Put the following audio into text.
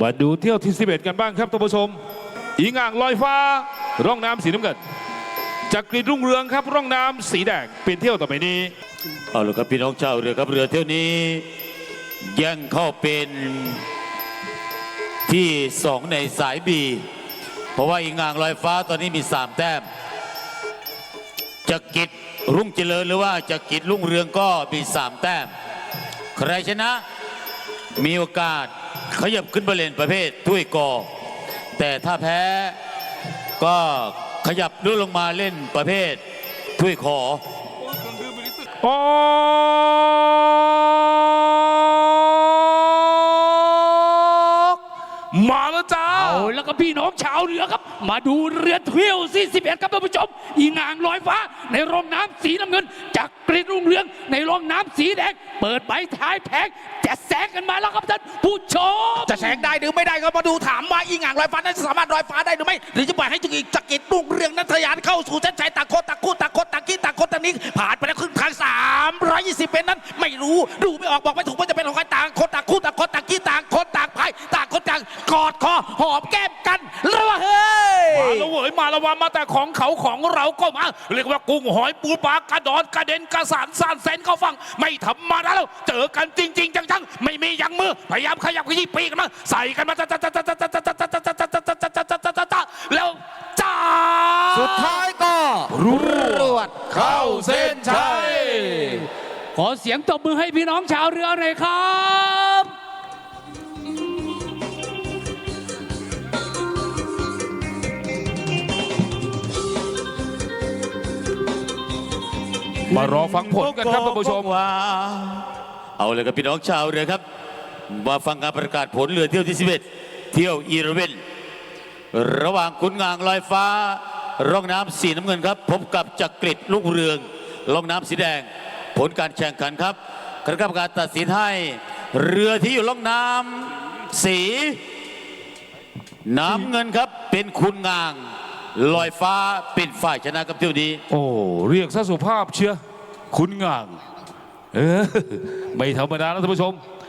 มาดูเที่ยวที่ 11 กันบ้างครับท่านผู้ชมอีงอ่างลอยฟ้า ร่องน้ำสีน้ำเงินจักรีรุ่งเรืองครับ ร่องน้ำสีแดงเป็นเที่ยวต่อไปนี้เอาละครับพี่น้องชาวเรือครับเรือเที่ยวนี้ยังเข้าเป็นที่สองในสายบีเพราะว่าอีง่างลอยฟ้าตอนนี้มีสามแต้มจะกิจรุ่งเจริญหรือว่าจะกิจรุ่งเรืองก็มีสามแต้ม ใครชนะมีโอกาส ขยับขึ้นไปเล่นประเภทถ้วยกอ แต่ถ้าแพ้ก็ขยับลุ่นลงมาเล่นประเภทถ้วยขอออกมาแล้วจ้าเอาแล้วก็พี่น้องชาวเรือครับ มาดูเรือเที่ยวที่11ครับท่านผู้ชมอีนางลอยฟ้า ในร่องน้ำสีน้ำเงิน ริดรุ่งเรืองในร่องน้ำสีแดง เปิดใบท้ายแพงจะแซงกันมาแล้วครับท่านผู้ชม จะแสงได้หรือไม่ได้ก็มาดูถามว่าอีหงางลอยฟ้านั้นจะสามารถลอยฟ้าได้หรือไม่ หรือจะปล่อยให้จุกจักิดรุ่งเรืองนั้นทะยานเข้าสู่เส้นชัยต่างคต่างคู่ต่างคต่ากี้ต่างคต่านี้ผ่านไปแล้วครึ่งทาง320เป็นนั้น ไม่รู้ดูไม่ออกบอกไม่ถูกว่าจะเป็นของใครต่างคนต่างคู่ต่างคนต่างกี้ต่างคนต่างพายต่างคนต่างกอดคอหอมแก้ ยมาละวามาแต่ของเขาของเราก็มาเรียกว่ากุ้งหอยปูปลากระดอนกระเด็นกระสานสานเซนเขาฟัง ไม่ธรรมดาแล้วเจอกันจริงจริงจังๆ ไม่มียังมือพยายามขยับขยี้ปีกมาใส่กันมาแล้วจ้าสุดท้ายก็รวดเข้าเส้นชัยขอเสียงตบมือให้พี่น้องชาวเรือหน่อยครับ มารอฟังผลกันครับท่านผู้ชมว่าเอาเลยครับพี่น้องชาวเรือครับ มาฟังการประกาศผลเรือเที่ยวที่ 11 เที่ยวอีรเวนระหว่างขุนงางลอยฟ้า ร่องน้ำสีน้ำเงินครับ พบกับจักริดลูกเรืองร่องน้ำสีแดง ผลการแข่งขันครับคณะกรรมการตัดสินให้ เรือที่อยู่ร่องน้ำสี น้ำเงินครับเป็นคุณงาง ลอยฟ้าเป็นฝ่ายชนะครับเที่ยวนี้ โอ้เรียกซะสุภาพเชียคุณงางเออไม่ธรรมดานะท่านผู้ชม